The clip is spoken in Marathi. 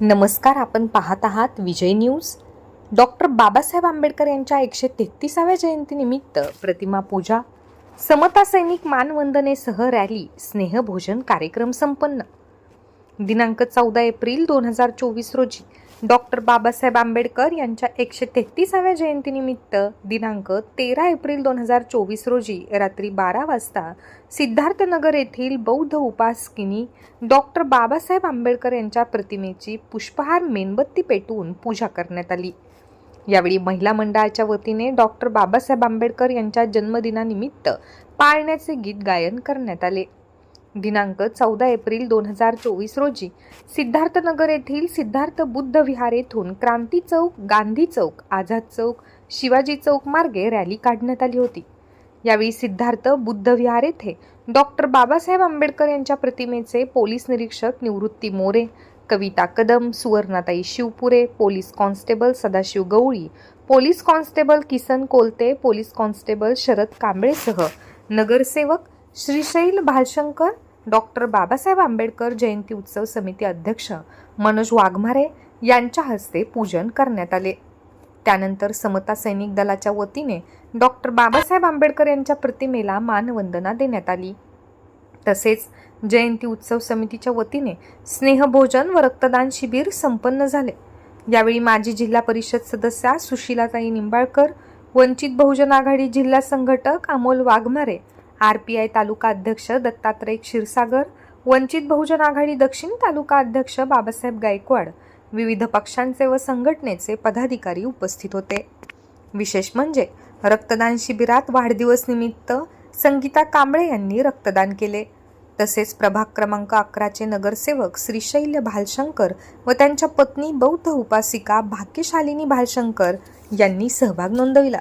नमस्कार आपण पाहत आहात विजय न्यूज. डॉक्टर बाबासाहेब आंबेडकर यांच्या एकशे तेहतीसाव्या जयंतीनिमित्त प्रतिमा पूजा समता सैनिक मानवंदनेसह रॅली स्नेहभोजन कार्यक्रम संपन्न. दिनांक चौदा एप्रिल दोन हजार चोवीस रोजी डॉक्टर बाबासाहेब आंबेडकर यांच्या एकशे तेहतीसाव्या जयंतीनिमित्त दिनांक तेरा एप्रिल दोन हजार चोवीस रोजी रात्री बारा वाजता सिद्धार्थनगर येथील बौद्ध उपासकिनी डॉक्टर बाबासाहेब आंबेडकर यांच्या प्रतिमेची पुष्पहार मेणबत्ती पेटवून पूजा करण्यात आली. यावेळी महिला मंडळाच्या वतीने डॉक्टर बाबासाहेब आंबेडकर यांच्या जन्मदिनानिमित्त पाळण्याचे गीत गायन करण्यात आले. दिनांक चौदा एप्रिल दोन हजार चोवीस रोजी सिद्धार्थनगर येथील सिद्धार्थ बुद्ध विहार येथून क्रांती चौक गांधी चौक आझाद चौक शिवाजी चौक मार्गे रॅली काढण्यात आली होती. यावेळी सिद्धार्थ बुद्ध विहार येथे डॉक्टर बाबासाहेब आंबेडकर यांच्या प्रतिमेचे पोलीस निरीक्षक Nivrutti More Kavita Kadam Suvarnatai Shivpure police constable Sadashiv Gawali police constable Kisan Kolte police constable Sharad कांबळेसह नगरसेवक श्रीशैल भालशंकर डॉक्टर बाबासाहेब आंबेडकर जयंती उत्सव समिती अध्यक्ष मनोज वाघमारे यांच्या हस्ते पूजन करण्यात आले. त्यानंतर समता सैनिक दलाच्या वतीने डॉक्टर बाबासाहेब आंबेडकर यांच्या प्रतिमेला मानवंदना देण्यात आली. तसेच जयंती उत्सव समितीच्या वतीने स्नेहभोजन व रक्तदान शिबिर संपन्न झाले. यावेळी माजी जिल्हा परिषद सदस्या सुशीलाताई निंबाळकर वंचित बहुजन आघाडी जिल्हा संघटक Amol Waghmare R P I taluka अध्यक्ष दत्तात्रय क्षीरसागर वंचित बहुजन आघाडी दक्षिण तालुका अध्यक्ष बाबासाहेब गायकवाड विविध पक्षांचे व संघटनेचे पदाधिकारी उपस्थित होते. विशेष म्हणजे रक्तदान शिबिरात वाढदिवस निमित्त संगीता कांबळे यांनी रक्तदान केले. तसेच प्रभाग क्रमांक अकराचे नगरसेवक श्रीशैल्य भालशंकर व त्यांच्या पत्नी बौद्ध उपासिका भाग्यशालिनी भालशंकर यांनी सहभाग नोंदविला.